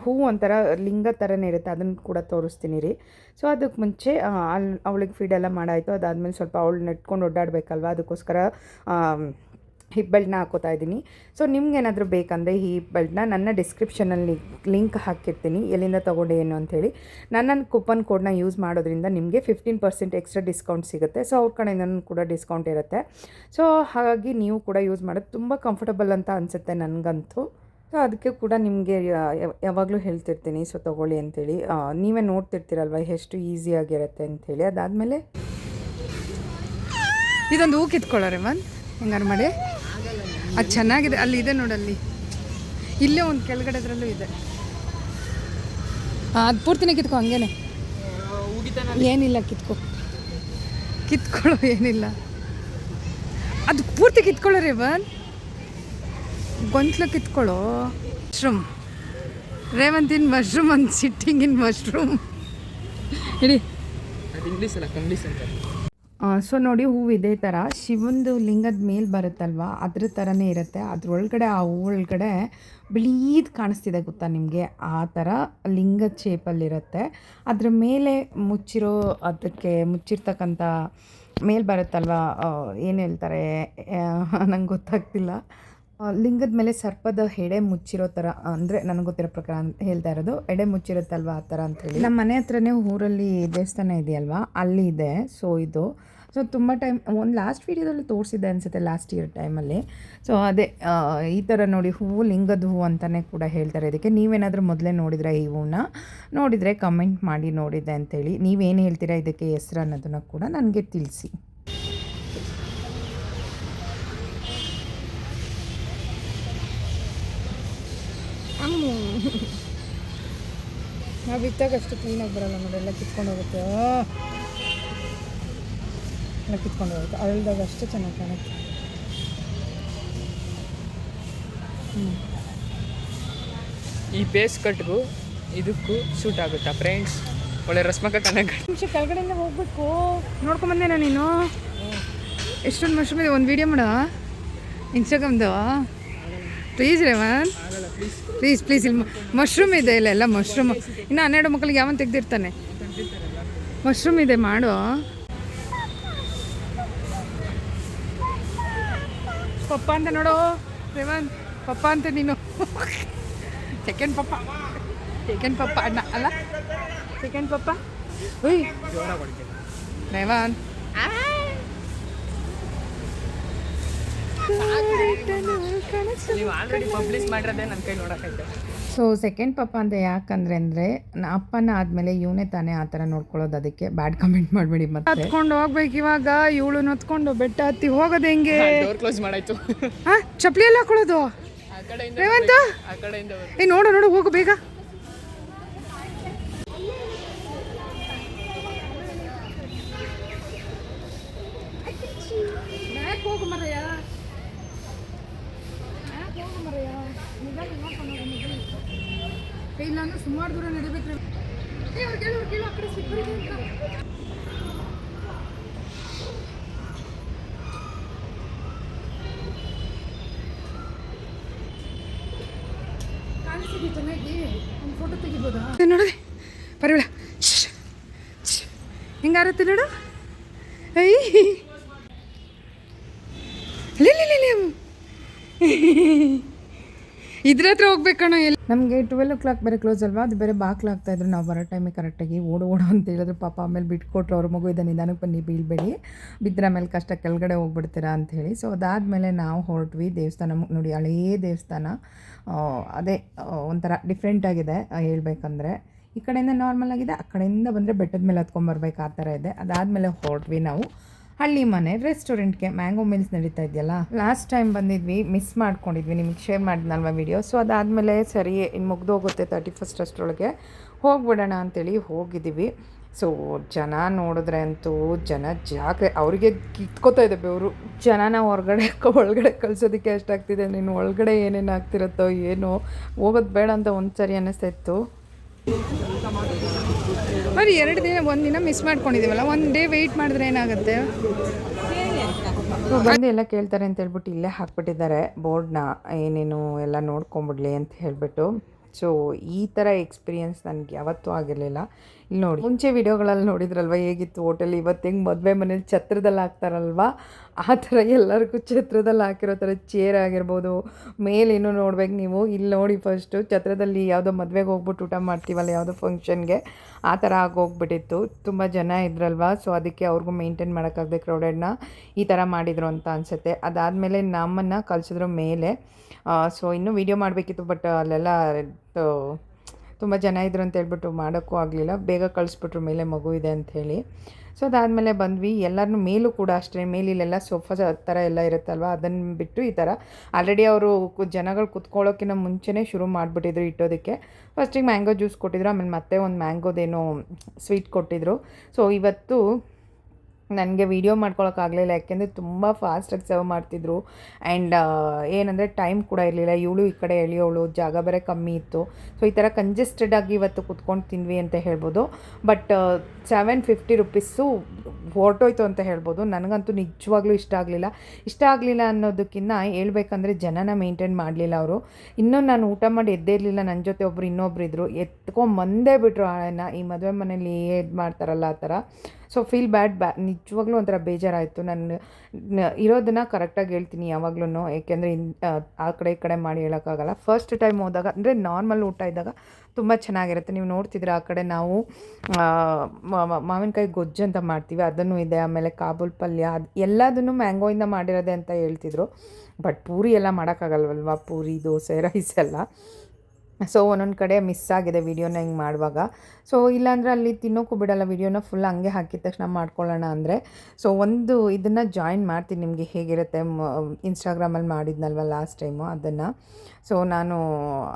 Speaker 1: ಹೂವು ಒಂಥರ ಲಿಂಗ ಥರನೇ ಇರುತ್ತೆ, ಅದನ್ನು ಕೂಡ ತೋರಿಸ್ತೀನಿ ರೀ. ಸೊ ಅದಕ್ಕೆ ಮುಂಚೆ ಅಲ್ಲಿ ಅವಳಿಗೆ ಫೀಡೆಲ್ಲ ಮಾಡಾಯಿತು. ಅದಾದಮೇಲೆ ಸ್ವಲ್ಪ ಅವಳು ನೆಟ್ಕೊಂಡು ಓಡಾಡಬೇಕಲ್ವಾ? ಅದಕ್ಕೋಸ್ಕರ ಹಿಪ್ ಬೆಲ್ಟ್ನ ಹಾಕೋತಾ ಇದ್ದೀನಿ. ಸೊ ನಿಮ್ಗೇನಾದರೂ ಬೇಕಂದರೆ ಈ ಬೆಲ್ಟ್ನ ನನ್ನ ಡಿಸ್ಕ್ರಿಪ್ಷನಲ್ಲಿ ಲಿಂಕ್ ಹಾಕಿರ್ತೀನಿ. ಎಲ್ಲಿಂದ ತೊಗೊಂಡೆ ಏನು ಅಂಥೇಳಿ. ನನ್ನ ಕೂಪನ್ ಕೋಡ್ನ ಯೂಸ್ ಮಾಡೋದ್ರಿಂದ ನಿಮಗೆ ಫಿಫ್ಟೀನ್ ಪರ್ಸೆಂಟ್ ಎಕ್ಸ್ಟ್ರಾ ಡಿಸ್ಕೌಂಟ್ ಸಿಗುತ್ತೆ. ಸೊ ಅವ್ರ ಕಡೆಯಿಂದನೂ ಕೂಡ ಡಿಸ್ಕೌಂಟ್ ಇರುತ್ತೆ. ಸೊ ಹಾಗಾಗಿ ನೀವು ಕೂಡ ಯೂಸ್ ಮಾಡೋದು ತುಂಬ ಕಂಫರ್ಟಬಲ್ ಅಂತ ಅನಿಸುತ್ತೆ ನನಗಂತೂ. ಸೊ ಅದಕ್ಕೆ ಕೂಡ ನಿಮಗೆ ಯಾವಾಗಲೂ ಹೇಳ್ತಿರ್ತೀನಿ. ಸೊ ತೊಗೊಳ್ಳಿ ಅಂತೇಳಿ ಆ, ನೀವೇ ನೋಡ್ತಿರ್ತೀರಲ್ವ ಎಷ್ಟು ಈಸಿಯಾಗಿರುತ್ತೆ ಅಂಥೇಳಿ. ಅದಾದಮೇಲೆ
Speaker 2: ಇದೊಂದು ಹೂ ಕಿತ್ಕೊಳ್ಳೋರೆ ಮನ್ ಹೆಂಗಾರು ಮಾಡಿ. ಅದು ಚೆನ್ನಾಗಿದೆ. ಅಲ್ಲಿ ಇದೆ ನೋಡಲ್ಲಿ ಇಲ್ಲೇ ಒಂದು ಕೆಳಗಡೆದ್ರಲ್ಲೂ ಇದೆ. ಹಾಂ ಅದು ಪೂರ್ತಿನೇ ಕಿತ್ಕೊ ಹಂಗೇನೆ. ಏನಿಲ್ಲ ಕಿತ್ಕೊ. ಕಿತ್ಕೊಳ್ಳೋ ಏನಿಲ್ಲ. ಅದು ಪೂರ್ತಿ ಕಿತ್ಕೊಳ್ಳೋ ರೇವನ್ ಗೊಂತ್ಲು ಕಿತ್ಕೊಳ್ಳೋ. Mushroom Revanth in mushroom and sitting in mushroom ಹೇಳಿ
Speaker 3: ಅದು ಇಂಗ್ಲೀಷ್ ಅಲ್ಲ ಕಂಗ್ಲೀಷ್ ಅಂತಾರೆ
Speaker 1: ಸೊ ನೋಡಿ, ಹೂವು ಇದೇ ಥರ ಶಿವಂದು ಲಿಂಗದ ಮೇಲೆ ಬರುತ್ತಲ್ವ? ಅದ್ರ ಥರನೇ ಇರುತ್ತೆ. ಅದ್ರೊಳಗಡೆ ಆ ಹೂವು ಒಳಗಡೆ ಬಿಳೀದು ಕಾಣಿಸ್ತಿದೆ ಗೊತ್ತಾ ನಿಮಗೆ? ಆ ಥರ ಲಿಂಗದ ಶೇಪಲ್ಲಿರುತ್ತೆ ಅದ್ರ ಮೇಲೆ ಮುಚ್ಚಿರೋ, ಅದಕ್ಕೆ ಮುಚ್ಚಿರ್ತಕ್ಕಂಥ ಮೇಲೆ ಬರುತ್ತಲ್ವ? ಏನು ಹೇಳ್ತಾರೆ? ನಂಗೆ ಗೊತ್ತಾಗ್ತಿಲ್ಲ. ಲಿಂಗದ ಮೇಲೆ ಸರ್ಪದ ಎಡೆ ಮುಚ್ಚಿರೋ ಥರ ಅಂದರೆ ನನಗೆ ಗೊತ್ತಿರೋ ಪ್ರಕಾರ ಹೇಳ್ತಾ ಇರೋದು, ಎಡೆ ಮುಚ್ಚಿರುತ್ತಲ್ವ ಆ ಥರ ಅಂತೇಳಿ ನಮ್ಮ ಮನೆ ಹತ್ರನೇ ಊರಲ್ಲಿ ದೇವಸ್ಥಾನ ಇದೆಯಲ್ವಾ? ಅಲ್ಲಿ ಇದೆ, ಸೊ ಇದು. ಸೊ ತುಂಬ ಟೈಮ್ ಒಂದು ಲಾಸ್ಟ್ ವೀಡಿಯೋದಲ್ಲಿ ತೋರಿಸಿದ್ದೆ ಅನಿಸುತ್ತೆ ಲಾಸ್ಟ್ ಇಯರ್ ಟೈಮಲ್ಲಿ ಸೊ ಅದೇ ಈ ಥರ ನೋಡಿ, ಹೂವು, ಲಿಂಗದ ಹೂವು ಅಂತಲೇ ಕೂಡ ಹೇಳ್ತಾರೆ ಇದಕ್ಕೆ. ನೀವೇನಾದರೂ ಮೊದಲೇ ನೋಡಿದ್ರೆ ಈ ಹೂವನ್ನ, ನೋಡಿದರೆ ಕಮೆಂಟ್ ಮಾಡಿ ನೋಡಿದೆ ಅಂತೇಳಿ ನೀವೇನು ಹೇಳ್ತೀರಾ ಇದಕ್ಕೆ ಹೆಸ್ರು ಅನ್ನೋದನ್ನು ಕೂಡ ನನಗೆ ತಿಳಿಸಿ
Speaker 2: ಅಮ್ಮು ನಾವು ಬಿತ್ತಾಗ ಅಷ್ಟು ಕ್ಲೀನಾಗಿ ಬರಲ್ಲ ನೋಡಿ ಎಲ್ಲ ಕಿತ್ಕೊಂಡು ಹೋಗುತ್ತೆ. ಎಲ್ಲ ಕಿತ್ಕೊಂಡು ಹೋಗುತ್ತೆ. ಅಳ್ದಾಗ ಅಷ್ಟು ಚೆನ್ನಾಗಿ ಕಾಣುತ್ತೆ.
Speaker 3: ಈ ಬೇಸ್ ಕಟ್ಗೂ ಇದಕ್ಕೂ ಸೂಟ್ ಆಗುತ್ತಾ ಫ್ರೆಂಡ್ಸ್ ಒಳ್ಳೆ ರಸ್ಮಕ ಕನ್ನಡ
Speaker 2: ನಿಮಿಷ ಕೆಳಗಡೆಯಿಂದ ಹೋಗ್ಬೇಕು. ನೋಡ್ಕೊಂಬಂದೇನ ನೀನು ಎಷ್ಟೊಂದು ಮಶ್ರೂಮ್ ಇದೆ ಒಂದು ವೀಡಿಯೋ ಮಾಡ. ಇನ್ಸ್ಟಾಗ್ರಾಮ್ದು ಪ್ಲೀಸ್ ರೇವನ್ ಪ್ಲೀಸ್ ಪ್ಲೀಸ್ ಇಲ್ಲಿ ಮಶ್ರೂಮ್ ಇದೆ ಇಲ್ಲ ಎಲ್ಲ ಮಶ್ರೂಮ್ ಇನ್ನು ಹನ್ನೆರಡು ಮಕ್ಕಳಿಗೆ ಯಾವನ್ ತೆಗ್ದಿರ್ತಾನೆ? ಮಶ್ರೂಮ್ ಇದೆ, ಮಾಡು. ಪಪ್ಪ ಅಂತ ನೋಡು. ರೇವನ್, ಪಪ್ಪ ಅಂತ ನೀನು. ಸೆಕೆಂಡ್ ಪಪ್ಪ. ಸೆಕೆಂಡ್ ಪಪ್ಪ, ಅಣ್ಣ, ಅಲ್ಲ? ಸೆಕೆಂಡ್ ಪಪ್ಪ. ಉಯ್. ರೇವನ್.
Speaker 3: ನೀವು ಆಲ್ರೆಡಿ ಪಬ್ಲಿಷ್ ಮಾಡಿರೋದೇ ನನ್ನ ಕೈ ನೋಡೋಕ್ಕೈತೆ
Speaker 1: ಸೊ ಸೆಕೆಂಡ್ ಪಪ್ಪ ಅಂತ ಯಾಕಂದ್ರೆ ಅಂದರೆ ಅಪ್ಪನ ಆದ್ಮೇಲೆ ಇವನೇ ತಾನೇ ಆ ಥರ ನೋಡ್ಕೊಳ್ಳೋದು ಅದಕ್ಕೆ ಬ್ಯಾಡ್ ಕಮೆಂಟ್ ಮಾಡಬೇಡಿ ಮತ್ತೆ.
Speaker 2: ಹತ್ಕೊಂಡು ಹೋಗ್ಬೇಕು ಇವಾಗ ಇವಳು ಹತ್ಕೊಂಡು ಬೆಟ್ಟ ಹತ್ತಿ ಹೋಗೋದು ಹೆಂಗೆ?
Speaker 3: ಡೋರ್ ಕ್ಲೋಸ್ ಮಾಡಾಯ್ತು.
Speaker 2: ಆ ಚಪ್ಪಲಿ ಎಲ್ಲ ಹಾಕೊಳ್ಳೋದು?
Speaker 3: ಆ ಕಡೆಯಿಂದ
Speaker 2: ರೇವಂತ?
Speaker 3: ಆ ಕಡೆಯಿಂದ
Speaker 2: ಏ ನೋಡು ನೋಡು ಹೋಗು ಬೇಗ ಹೋಗು ಮರಯ್ಯ ಹೋಗು ಮರಯ್ಯ ಇಲ್ಲ ಅಂದ್ರೆ ಸುಮಾರು ದೂರ ನಡಿಬೇಕು ಏ ಅವ್ರು ಕೇಳು ಅವ್ರು ಕೇಳು ಆ ಕಡೆ ಸಿಕ್ಕರಿಗೆ ಅಂತ ಚೆನ್ನಾಗಿ. ಒಂದು ಫೋಟೋ ತೆಗಿಬೋದಾ? ನೋಡಿ. ಪರವಾಗಿಲ್ಲ ಹಿಂಗಾರತ್ತೆ ನೋಡು? ಇದ್ರ ಹತ್ರ ಹೋಗ್ಬೇಕಣ್ಣ ಎಲ್ಲಿ?
Speaker 1: ನಮಗೆ ಟ್ವೆಲ್ ಓ ಕ್ಲಾಕ್ ಬೇರೆ ಕ್ಲೋಸ್ ಅಲ್ವಾ? ಅದು ಬೇರೆ ಬಾಕ್ಲ ಆಗ್ತಾ ಇದ್ರು ನಾವು ಬರೋ ಟೈಮಿಗೆ ಕರೆಕ್ಟಾಗಿ ಓಡು ಓಡು ಅಂತ ಹೇಳಿದ್ರು ಪಾಪ ಆಮೇಲೆ ಬಿಟ್ಕೊಟ್ರು ಅವ್ರ ಮಗು ಇದೆ ನಿಧಾನಕ್ಕೆ ಬನ್ನಿ ಬೀಳ್ಬೇಡಿ. ಬಿದ್ದರೆ ಮೇಲೆ ಕಷ್ಟ ಕೆಳಗಡೆ ಹೋಗ್ಬಿಡ್ತೀರಾ ಅಂತ ಹೇಳಿ. ಸೊ ಅದಾದಮೇಲೆ ನಾವು ಹೊರಟ್ವಿ ದೇವಸ್ಥಾನ ನೋಡಿ ಹಳೇ ದೇವಸ್ಥಾನ. ಅದೇ ಒಂಥರ ಡಿಫ್ರೆಂಟ್ ಆಗಿದೆ ಆ, ಹೇಳ್ಬೇಕಂದ್ರೆ. ಈ ಕಡೆಯಿಂದ ನಾರ್ಮಲ್ ಆಗಿದೆ ಆ ಕಡೆಯಿಂದ ಬಂದರೆ ಬೆಟ್ಟದ ಮೇಲೆ ಹತ್ಕೊಂಡ್ಬರ್ಬೇಕು ಆ ಥರ ಇದೆ. ಅದಾದಮೇಲೆ ಹೊರಟ್ವಿ ನಾವು. ಹಳ್ಳಿ ಮನೆ ರೆಸ್ಟೋರೆಂಟ್ಗೆ ಮ್ಯಾಂಗೋ ಮಿಲ್ಸ್ ನಡೀತಾ ಇದೆಯಲ್ಲ? ಲಾಸ್ಟ್ ಟೈಮ್ ಬಂದಿದ್ವಿ ಮಿಸ್ ಮಾಡ್ಕೊಂಡಿದ್ವಿ. ನಿಮಗೆ ಶೇರ್ ಮಾಡಿದ್ನಲ್ವ ವಿಡಿಯೋ ಸೊ ಅದಾದಮೇಲೆ ಸರಿ ಇನ್ನು ಮುಗ್ದೋಗುತ್ತೆ ತರ್ಟಿ ಫಸ್ಟ್ ಅಷ್ಟರೊಳಗೆ. ಹೋಗ್ಬಿಡೋಣ ಅಂತೇಳಿ ಹೋಗಿದ್ದೀವಿ. ಸೊ ಜನ ನೋಡಿದ್ರೆ ಅಂತೂ, ಜನ ಜಾಗ ಅವರಿಗೆ ಕಿತ್ಕೋತಾ ಇದೆ ಬೆವರು. ಜನನ ಹೊರಗಡೆ ಒಳಗಡೆ ಕಳಿಸೋದಕ್ಕೆ ಎಷ್ಟಾಗ್ತಿದೆ? ನೀನು ಒಳಗಡೆ ಏನೇನು ಆಗ್ತಿರುತ್ತೋ, ಏನೋ? ಹೋಗೋದು ಬೇಡ ಅಂತ ಒಂದು ಸರಿ ಅನ್ನಿಸ್ತಾ ಇತ್ತು.
Speaker 2: ಬರೀ ಎರಡು ದಿನ, ಒಂದು ದಿನ ಮಿಸ್ ಮಾಡ್ಕೊಂಡಿದ್ದೀವಲ್ಲ, ಒಂದು ಡೇ ವೆಯ್ಟ್ ಮಾಡಿದ್ರೆ ಏನಾಗುತ್ತೆ?
Speaker 1: ಬಂದು ಎಲ್ಲ ಕೇಳ್ತಾರೆ ಅಂತ ಹೇಳ್ಬಿಟ್ಟು ಇಲ್ಲೇ ಹಾಕ್ಬಿಟ್ಟಿದ್ದಾರೆ ಬೋರ್ಡ್ನ, ಏನೇನು ಎಲ್ಲ ನೋಡ್ಕೊಂಬಿಡ್ಲಿ ಅಂತ ಹೇಳಿಬಿಟ್ಟು. ಸೊ ಈ ಥರ ಎಕ್ಸ್ಪೀರಿಯನ್ಸ್ ನನಗೆ ಯಾವತ್ತೂ ಆಗಿರಲಿಲ್ಲ. ಇಲ್ಲಿ ನೋಡಿ. ಮುಂಚೆ ವಿಡಿಯೋಗಳಲ್ಲಿ ನೋಡಿದ್ರಲ್ವ, ಹೇಗಿತ್ತು ಹೋಟೆಲ್, ಇವತ್ತು ಹೆಂಗೆ ಮದುವೆ ಮನೇಲಿ ಛತ್ರದಲ್ಲಿ ಹಾಕ್ತಾರಲ್ವ? ಆ ಥರ ಎಲ್ಲರಿಗೂ ಛತ್ರದಲ್ಲಿ ಹಾಕಿರೋ ಥರ ಚೇರ್ ಆಗಿರ್ಬೋದು ಮೇಲೇನು ನೋಡ್ಬೇಕು ನೀವು. ಇಲ್ಲಿ ನೋಡಿ ಫಸ್ಟು ಛತ್ರದಲ್ಲಿ ಯಾವುದೋ ಮದುವೆಗೆ ಹೋಗ್ಬಿಟ್ಟು ಊಟ ಮಾಡ್ತೀವಲ್ಲ, ಯಾವುದೋ ಫಂಕ್ಷನ್ಗೆ ಆ ಥರ ಆಗೋಗ್ಬಿಟ್ಟಿತ್ತು. ತುಂಬ ಜನ ಇದ್ರಲ್ವ ಸೊ ಅದಕ್ಕೆ ಅವ್ರಿಗೂ ಮೇಂಟೈನ್ ಮಾಡೋಕ್ಕಾಗದೆ ಕ್ರೌಡೆಡ್ನ ಈ ಥರ ಮಾಡಿದರು ಅಂತ ಅನಿಸುತ್ತೆ. ಅದಾದಮೇಲೆ ನಮ್ಮನ್ನು ಕಳಿಸಿದ್ರು ಮೇಲೆ. ಸೊ ಇನ್ನೂ ವೀಡಿಯೋ ಮಾಡಬೇಕಿತ್ತು ಬಟ್ ಅಲ್ಲೆಲ್ಲ ತುಂಬ ಜನ ಇದ್ರು ಅಂತ ಹೇಳ್ಬಿಟ್ಟು ಮಾಡೋಕ್ಕೂ ಆಗಲಿಲ್ಲ. ಬೇಗ ಕಳಿಸ್ಬಿಟ್ರು, ಮೇಲೆ ಮಗು ಇದೆ ಅಂಥೇಳಿ ಸೊ ಅದಾದಮೇಲೆ ಬಂದ್ವಿ. ಎಲ್ಲರನ್ನೂ ಮೇಲೂ ಕೂಡ ಅಷ್ಟೇ. ಮೇಲಿಲ್ಲೆಲ್ಲ ಸೋಫಾ ಥರ ಎಲ್ಲ ಇರುತ್ತಲ್ವ? ಅದನ್ನು ಬಿಟ್ಟು ಈ ಥರ. ಆಲ್ರೆಡಿ ಅವರು ಜನಗಳು ಕುತ್ಕೊಳ್ಳೋಕ್ಕಿಂತ ಮುಂಚೆನೇ ಶುರು ಮಾಡಿಬಿಟ್ಟಿದ್ರು ಇಟ್ಟೋದಕ್ಕೆ. ಫಸ್ಟಿಗೆ ಮ್ಯಾಂಗೋ ಜ್ಯೂಸ್ ಕೊಟ್ಟಿದ್ರು. ಆಮೇಲೆ ಮತ್ತೆ ಒಂದು ಮ್ಯಾಂಗೋದೇನೋ ಸ್ವೀಟ್ ಕೊಟ್ಟಿದ್ರು. ಸೊ ಇವತ್ತು ನನಗೆ ವೀಡಿಯೋ ಮಾಡ್ಕೊಳಕ್ಕಾಗಲಿಲ್ಲ ಯಾಕೆಂದರೆ ತುಂಬ ಫಾಸ್ಟಾಗಿ ಸರ್ವ್ ಮಾಡ್ತಿದ್ರು. ಆ್ಯಂಡ್ ಏನಂದರೆ ಟೈಮ್ ಕೂಡ ಇರಲಿಲ್ಲ. ಇವಳು ಈ ಕಡೆ ಎಳೆಯೋಳು, ಜಾಗ ಬೇರೆ ಕಮ್ಮಿ ಇತ್ತು. ಸೊ ಈ ಥರ ಕಂಜೆಸ್ಟೆಡ್ ಆಗಿ ಇವತ್ತು ಕುತ್ಕೊಂಡು ತಿಂದ್ವಿ ಅಂತ ಹೇಳ್ಬೋದು. ಬಟ್ ಸೆವೆನ್ ಫಿಫ್ಟಿ ರುಪೀಸು ಹೊರಟೋಯ್ತು ಅಂತ ಹೇಳ್ಬೋದು. ನನಗಂತೂ ನಿಜವಾಗ್ಲೂ ಇಷ್ಟ ಆಗಲಿಲ್ಲ. ಇಷ್ಟ ಆಗಲಿಲ್ಲ ಅನ್ನೋದಕ್ಕಿಂತ ಹೇಳ್ಬೇಕಂದ್ರೆ ಜನನ ಮೇಂಟೈನ್ ಮಾಡಲಿಲ್ಲ ಅವರು. ಇನ್ನೂ ನಾನು ಊಟ ಮಾಡಿ ಎದ್ದೇ ಇರಲಿಲ್ಲ ನನ್ನ ಜೊತೆ ಒಬ್ಬರು ಇನ್ನೊಬ್ಬರು ಇದ್ದರು ಎತ್ಕೊಂಬಂದೇ ಬಿಟ್ಟರು ಆಯನ್ನ ಈ ಮದುವೆ ಮನೇಲಿ ಇದು ಮಾಡ್ತಾರಲ್ಲ ಆ ಥರ. ಸೊ ಫೀಲ್ ಬ್ಯಾಡ್ ಬ್ಯಾ ನಿಜವಾಗ್ಲೂ ಒಂಥರ ಬೇಜಾರಾಯಿತು. ನಾನು ಇರೋದನ್ನು ಕರೆಕ್ಟಾಗಿ ಹೇಳ್ತೀನಿ ಯಾವಾಗ್ಲೂ ಏಕೆಂದರೆ ಆ ಕಡೆ ಈ ಕಡೆ ಮಾಡಿ ಹೇಳೋಕ್ಕಾಗಲ್ಲ. ಫಸ್ಟ್ ಟೈಮ್ ಹೋದಾಗ, ಅಂದರೆ ನಾರ್ಮಲ್ ಊಟ ಇದ್ದಾಗ ತುಂಬ ಚೆನ್ನಾಗಿರುತ್ತೆ. ನೀವು ನೋಡ್ತಿದ್ರೆ ಆ ಕಡೆ ನಾವು ಮಾವಿನಕಾಯಿ ಗೊಜ್ಜು ಅಂತ ಮಾಡ್ತೀವಿ. ಅದನ್ನು ಇದೆ, ಆಮೇಲೆ ಕಾಬೂಲ್ ಪಲ್ಯ, ಅದು ಎಲ್ಲದನ್ನು ಮ್ಯಾಂಗೋಯಿಂದ ಮಾಡಿರೋದೆ ಅಂತ ಹೇಳ್ತಿದ್ರು. ಬಟ್ ಪೂರಿ ಎಲ್ಲ ಮಾಡೋಕ್ಕಾಗಲ್ವಲ್ವ? ಪೂರಿ, ದೋಸೆ ರೈಸ್ ಎಲ್ಲ. ಸೊ ಒಂದೊಂದು ಕಡೆ ಮಿಸ್ ಆಗಿದೆ ವೀಡಿಯೋನ ಹಿಂಗೆ ಮಾಡುವಾಗ. ಸೊ ಇಲ್ಲಾಂದರೆ ಅಲ್ಲಿ ತಿನ್ನೋಕ್ಕೂ ಬಿಡಲ್ಲ ವೀಡಿಯೋನ ಫುಲ್ ಹಂಗೆ ಹಾಕಿದ ತಕ್ಷಣ ಮಾಡ್ಕೊಳ್ಳೋಣ ಅಂದರೆ. ಸೊ ಒಂದು ಇದನ್ನು ಜಾಯಿನ್ ಮಾಡ್ತೀನಿ ನಿಮಗೆ ಹೇಗಿರುತ್ತೆ. ಇನ್ಸ್ಟಾಗ್ರಾಮಲ್ಲಿ ಮಾಡಿದ್ನಲ್ವ ಲಾಸ್ಟ್ ಟೈಮು ಅದನ್ನು. ಸೊ ನಾನು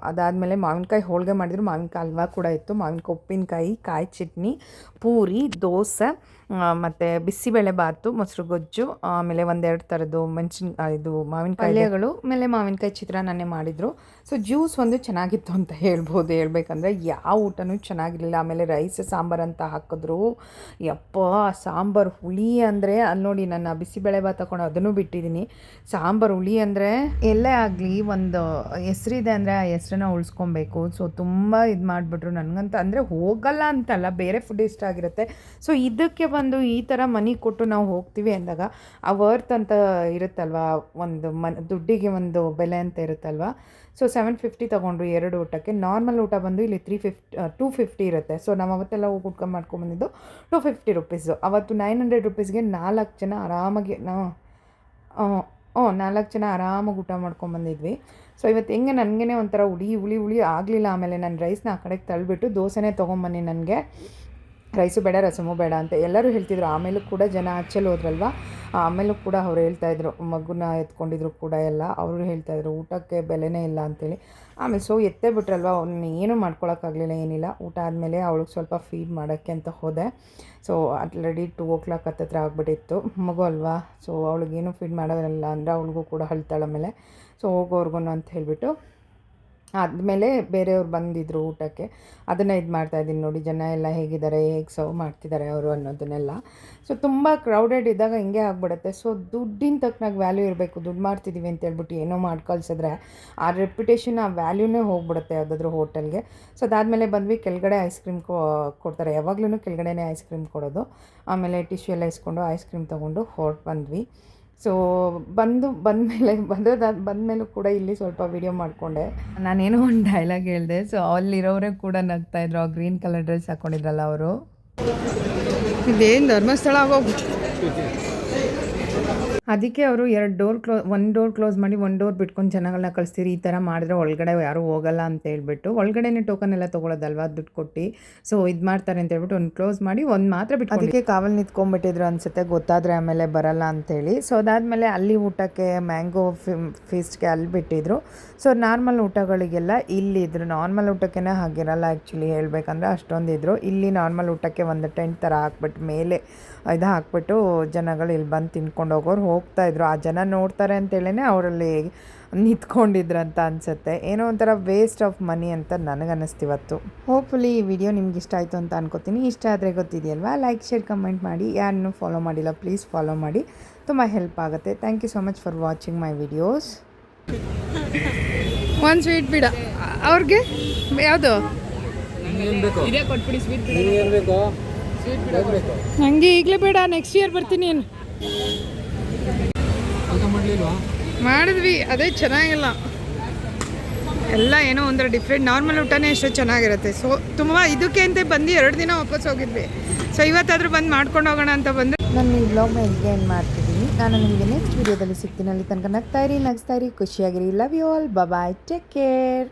Speaker 1: ಅದಾದಮೇಲೆ ಮಾವಿನಕಾಯಿ ಹೋಳಿಗೆ ಮಾಡಿದ್ರು. ಮಾವಿನಕಾಯಿ ಹಲ್ವಾ ಕೂಡ ಇತ್ತು. ಮಾವಿನಕಾಯಿ ಉಪ್ಪಿನಕಾಯಿ, ಕಾಯಿ ಚಟ್ನಿ, ಪೂರಿ, ದೋಸೆ ಮತ್ತು ಬಿಸಿಬೇಳೆ ಬಾತು, ಮೊಸರು ಗೊಜ್ಜು, ಆಮೇಲೆ ಒಂದೆರಡು ಥರದ್ದು ಮೆಣಸಿನ ಇದು ಮಾವಿನಕಾಯಿ ಪಲ್ಯಗಳು, ಆಮೇಲೆ ಮಾವಿನಕಾಯಿ ಚಿತ್ರಾನ್ನನೇ ಮಾಡಿದರು. ಸೊ ಜ್ಯೂಸ್ ಒಂದು ಚೆನ್ನಾಗಿತ್ತು ಅಂತ ಹೇಳ್ಬೋದು. ಹೇಳ್ಬೇಕಂದ್ರೆ ಯಾವ ಊಟನೂ ಚೆನ್ನಾಗಿರಲಿಲ್ಲ. ಆಮೇಲೆ ರೈಸ್ ಸಾಂಬಾರು ಅಂತ ಹಾಕಿದ್ರು. ಯಪ್ಪ, ಸಾಂಬಾರು ಹುಳಿ ಅಂದರೆ ಅಲ್ಲಿ ನೋಡಿ ನನ್ನ ಬಿಸಿಬೇಳೆ ಬಾತ್ ತಗೊಂಡು ಅದನ್ನು ಬಿಟ್ಟಿದ್ದೀನಿ. ಸಾಂಬಾರು ಹುಳಿ ಅಂದರೆ ಎಲ್ಲೇ ಆಗಲಿ, ಒಂದು ಹೆಸ್ರಿದೆ ಅಂದರೆ ಆ ಹೆಸ್ರನ್ನ ಉಳಿಸ್ಕೊಬೇಕು. ಸೊ ತುಂಬ ಇದು ಮಾಡಿಬಿಟ್ರು. ನನಗಂತ ಅಂದರೆ ಹೋಗಲ್ಲ ಅಂತಲ್ಲ. ಬೇರೆ ಫುಡ್ ಇಷ್ಟ ಆಗಿರುತ್ತೆ. ಸೊ ಇದಕ್ಕೆ ಬಂದು ಈ ಥರ ಮನಿ ಕೊಟ್ಟು ನಾವು ಹೋಗ್ತೀವಿ ಅಂದಾಗ ಆ ವರ್ತ್ ಅಂತ ಇರುತ್ತಲ್ವ? ಒಂದು ಮನ್, ದುಡ್ಡಿಗೆ ಒಂದು ಬೆಲೆ ಅಂತ ಇರುತ್ತಲ್ವ? ಸೊ ಸೆವೆನ್ ಫಿಫ್ಟಿ ತೊಗೊಂಡ್ರು ಎರಡು ಊಟಕ್ಕೆ. ನಾರ್ಮಲ್ ಊಟ ಬಂದು ಇಲ್ಲಿ ತ್ರೀ ಫಿಫ್ಟಿ ಟೂ ಫಿಫ್ಟಿ ಇರುತ್ತೆ. ಸೊ ನಾವು ಅವತ್ತೆಲ್ಲ ಹೋಗಿ ಉಟ್ಕೊಂಡು ಮಾಡ್ಕೊಂಬಂದಿದ್ದು ಟೂ ಫಿಫ್ಟಿ ರುಪೀಸು ಅವತ್ತು ನೈನ್ ಹಂಡ್ರೆಡ್ ರುಪೀಸ್ಗೆ ನಾಲ್ಕು ಜನ ಆರಾಮಾಗಿ ನಾವು ಹ್ಞೂ ನಾಲ್ಕು ಜನ ಆರಾಮಾಗಿ ಊಟ ಮಾಡ್ಕೊಂಬಂದಿದ್ವಿ ಸೊ ಇವತ್ತು ಹೆಂಗೆ ನನಗೇ ಒಂಥರ ಹುಳಿ ಹುಳಿ ಹುಳಿ ಆಗಲಿಲ್ಲ. ಆಮೇಲೆ ನಾನು ರೈಸ್ನ ಆ ಕಡೆಗೆ ತಳ್ಳಿಬಿಟ್ಟು ದೋಸೆನೇ ತೊಗೊಂಬನ್ನಿ ನನಗೆ. ರೈಸು ಬೇಡ, ರಸಮು ಬೇಡ ಅಂತ ಎಲ್ಲರೂ ಹೇಳ್ತಿದ್ರು. ಆಮೇಲೂ ಕೂಡ ಜನ ಆಚೆಲಿ ಹೋದ್ರಲ್ವ? ಆಮೇಲೂ ಕೂಡ ಅವ್ರು ಹೇಳ್ತಾಯಿದ್ರು ಮಗುನ ಎತ್ಕೊಂಡಿದ್ರು ಕೂಡ ಎಲ್ಲ. ಅವರು ಹೇಳ್ತಾಯಿದ್ರು ಊಟಕ್ಕೆ ಬೆಲೆನೇ ಇಲ್ಲ ಅಂತೇಳಿ. ಆಮೇಲೆ ಸೊ ಎತ್ತೇ ಬಿಟ್ರಲ್ವ ಅವ್ನ ಏನೂ ಮಾಡ್ಕೊಳಕ್ಕಾಗಲಿಲ್ಲ, ಏನಿಲ್ಲ. ಊಟ ಆದಮೇಲೆ ಅವಳಿಗೆ ಸ್ವಲ್ಪ ಫೀಡ್ ಮಾಡೋಕ್ಕೆ ಅಂತ ಹೋದೆ. So already two o'clock ಹತ್ತತ್ರ ಆಗಿಬಿಟ್ಟಿತ್ತು. ಮಗು ಅಲ್ವಾ? ಸೊ ಅವಳಿಗೇನು ಫೀಡ್ ಮಾಡೋದಿಲ್ಲ ಅಂದರೆ ಅವಳಿಗೂ ಕೂಡ ಹಳ್ತಾಳ ಮೇಲೆ. ಸೊ ಹೋಗೋರ್ಗು ಅಂತ ಹೇಳಿಬಿಟ್ಟು ಆದಮೇಲೆ ಬೇರೆಯವ್ರು ಬಂದಿದ್ರು ಊಟಕ್ಕೆ. ಅದನ್ನು ಇದು ಮಾಡ್ತಾಯಿದ್ದೀನಿ ನೋಡಿ, ಜನ ಎಲ್ಲ ಹೇಗಿದ್ದಾರೆ, ಹೇಗೆ ಸರ್ವ್ ಮಾಡ್ತಿದ್ದಾರೆ ಅವರು ಅನ್ನೋದನ್ನೆಲ್ಲ. ಸೊ ತುಂಬ ಕ್ರೌಡೆಡ್ ಇದ್ದಾಗ ಹಿಂಗೆ ಆಗ್ಬಿಡುತ್ತೆ. ಸೊ ದುಡ್ಡಿನ ತಕ್ಕನಾಗ ವ್ಯಾಲ್ಯೂ ಇರಬೇಕು, ದುಡ್ಡು ಮಾಡ್ತಿದ್ದೀವಿ ಅಂತ ಹೇಳ್ಬಿಟ್ಟು ಏನೋ ಮಾಡಿ ಕಳ್ಸಿದ್ರೆ ಆ ರೆಪ್ಯುಟೇಷನ್ ಆ ವ್ಯಾಲ್ಯೂನೇ ಹೋಗ್ಬಿಡುತ್ತೆ ಯಾವುದಾದ್ರೂ ಹೋಟೆಲ್ಗೆ. ಸೊ ಅದಾದಮೇಲೆ ಬಂದ್ವಿ ಕೆಳಗಡೆ ಐಸ್ ಕ್ರೀಮ್ ಕೊಡ್ತಾರೆ. ಯಾವಾಗ್ಲೂ ಕೆಳಗಡೆನೇ ಐಸ್ ಕ್ರೀಮ್ ಕೊಡೋದು. ಆಮೇಲೆ ಟಿಶ್ಯೂ ಎಲ್ಲ ಇಸ್ಕೊಂಡು ಐಸ್ ಕ್ರೀಮ್ ತೊಗೊಂಡು ಹೊರಟು ಬಂದ್ವಿ. ಸೊ ಬಂದು, ಬಂದಮೇಲೆ ಬಂದದ ಬಂದಮೇಲೂ ಕೂಡ ಇಲ್ಲಿ ಸ್ವಲ್ಪ ವಿಡಿಯೋ ಮಾಡಿಕೊಂಡೆ. ನಾನೇನೋ ಒಂದು ಡೈಲಾಗ್ ಹೇಳಿದೆ. ಸೊ ಅಲ್ಲಿರೋರೇ ಕೂಡ ನಗ್ತಾ ಇದ್ರು. ಆ ಗ್ರೀನ್ ಕಲರ್ ಡ್ರೆಸ್ ಹಾಕೊಂಡಿದ್ರಲ್ಲ ಅವರು.
Speaker 2: ಇದೇನು ಧರ್ಮಸ್ಥಳ ಆಗೋಗ್ಬಿಟ್ಟು
Speaker 1: ಅದಕ್ಕೆ ಅವರು ಎರಡು ಡೋರ್ ಕ್ಲೋ, ಒಂದು ಡೋರ್ ಕ್ಲೋಸ್ ಮಾಡಿ ಒಂದು ಡೋರ್ ಬಿಟ್ಕೊಂಡು ಜನಗಳನ್ನ ಕಳಿಸ್ತೀರಿ, ಈ ಥರ ಮಾಡಿದ್ರೆ ಒಳಗಡೆ ಯಾರೂ ಹೋಗಲ್ಲ ಅಂತ ಹೇಳ್ಬಿಟ್ಟು ಒಳಗಡೆನೇ ಟೋಕನ್ ಎಲ್ಲ ತೊಗೊಳೋದಲ್ವಾ ದುಡ್ಡು ಕೊಟ್ಟು. ಸೊ ಇದು ಮಾಡ್ತಾರೆ ಅಂತ ಹೇಳ್ಬಿಟ್ಟು ಒಂದು ಕ್ಲೋಸ್ ಮಾಡಿ ಒಂದು ಮಾತ್ರ ಬಿಟ್ಟು ಅದಕ್ಕೆ ಕಾವಲ್ ನಿಂತ್ಕೊಂಡ್ಬಿಟ್ಟಿದ್ರು ಅನ್ಸುತ್ತೆ, ಗೊತ್ತಾದರೆ ಆಮೇಲೆ ಬರಲ್ಲ ಅಂತೇಳಿ ಸೊ ಅದಾದಮೇಲೆ ಅಲ್ಲಿ ಊಟಕ್ಕೆ ಮ್ಯಾಂಗೋ ಫೀಸ್ಟ್ಗೆ ಅಲ್ಲಿ ಬಿಟ್ಟಿದ್ರು. ಸೊ ನಾರ್ಮಲ್ ಊಟಗಳಿಗೆಲ್ಲ ಇಲ್ಲಿದ್ರು. ನಾರ್ಮಲ್ ಊಟಕ್ಕೆ ಹಾಗಿರಲ್ಲ ಆ್ಯಕ್ಚುಲಿ ಹೇಳಬೇಕಂದ್ರೆ ಅಷ್ಟೊಂದಿದ್ರು. ಇಲ್ಲಿ ನಾರ್ಮಲ್ ಊಟಕ್ಕೆ ಒಂದು ಟೆಂಟ್ ಥರ ಹಾಕ್ಬಿಟ್ಟು ಮೇಲೆ ಇದು ಹಾಕ್ಬಿಟ್ಟು ಜನಗಳು ಇಲ್ಲಿ ಬಂದು ತಿನ್ಕೊಂಡು ಹೋಗೋರು ಹೋಗ್ತಾ ಇದ್ರು. ಆ ಜನ ನೋಡ್ತಾರೆ ಅಂತೇಳೇ ಅವರಲ್ಲಿ ನಿಂತ್ಕೊಂಡಿದ್ರಂತ ಅನಿಸುತ್ತೆ. ಏನೋ ಒಂಥರ ವೇಸ್ಟ್ ಆಫ್ ಮನಿ ಅಂತ ನನಗನ್ನಿಸ್ತಿವತ್ತು ಹೋಪ್ಫುಲಿ ಈ ವಿಡಿಯೋ ನಿಮ್ಗೆ ಇಷ್ಟ ಆಯಿತು ಅಂತ ಅನ್ಕೋತೀನಿ. ಇಷ್ಟ ಆದರೆ ಗೊತ್ತಿದೆಯಲ್ವಾ? ಲೈಕ್ ಶೇರ್ ಕಮೆಂಟ್ ಮಾಡಿ. ಯಾರನ್ನು ಫಾಲೋ ಮಾಡಿಲ್ಲ ಪ್ಲೀಸ್ ಫಾಲೋ ಮಾಡಿ. ತುಂಬ ಹೆಲ್ಪ್ ಆಗುತ್ತೆ. Thank you so much for watching my videos
Speaker 2: ಒಂದು ಸ್ವೀಟ್ ಬಿಡ ಅವ್ರಿಗೆ? ಯಾವುದು? ನನಗೆ ಈಗಲೇ ಬೇಡ ನೆಕ್ಸ್ಟ್ ಇಯರ್ ಬರ್ತೀನಿ ಏನು. ಮಾಡಿದ್ವಿ, ಅದೇ ಚೆನ್ನಾಗಿಲ್ಲ. ಎಲ್ಲ ಏನೋ ಒಂಥರ ಡಿಫ್ರೆಂಟ್ ನಾರ್ಮಲ್ ಊಟನೇ ಎಷ್ಟೋ ಚೆನ್ನಾಗಿರುತ್ತೆ. ಸೊ ತುಂಬ ಇದಕ್ಕೆ ಅಂತ ಬಂದು ಎರಡು ದಿನ ವಾಪಸ್ ಹೋಗಿದ್ವಿ. ಸೊ ಇವತ್ತಾದರೂ ಬಂದು ಮಾಡ್ಕೊಂಡು ಹೋಗೋಣ ಅಂತ ಬಂದರೆ
Speaker 1: ನಾನು ಈ ಬ್ಲಾಗ್ನ ಇಲ್ಲಿಗೆ ಏನು ಮಾಡ್ತಿದ್ದೀನಿ. ನಾನು ನಿಮಗೆ ನೆಕ್ಸ್ಟ್ ವೀಡಿಯೋದಲ್ಲಿ ಸಿಗ್ತೀನಿ ಅಲ್ಲಿ ತನಕ ನಗ್ತಾ ಇರಿ, ನಗ್ಸ್ತಾ ಇರಿ. ಖುಷಿಯಾಗಿರಿ. Love you all bye take care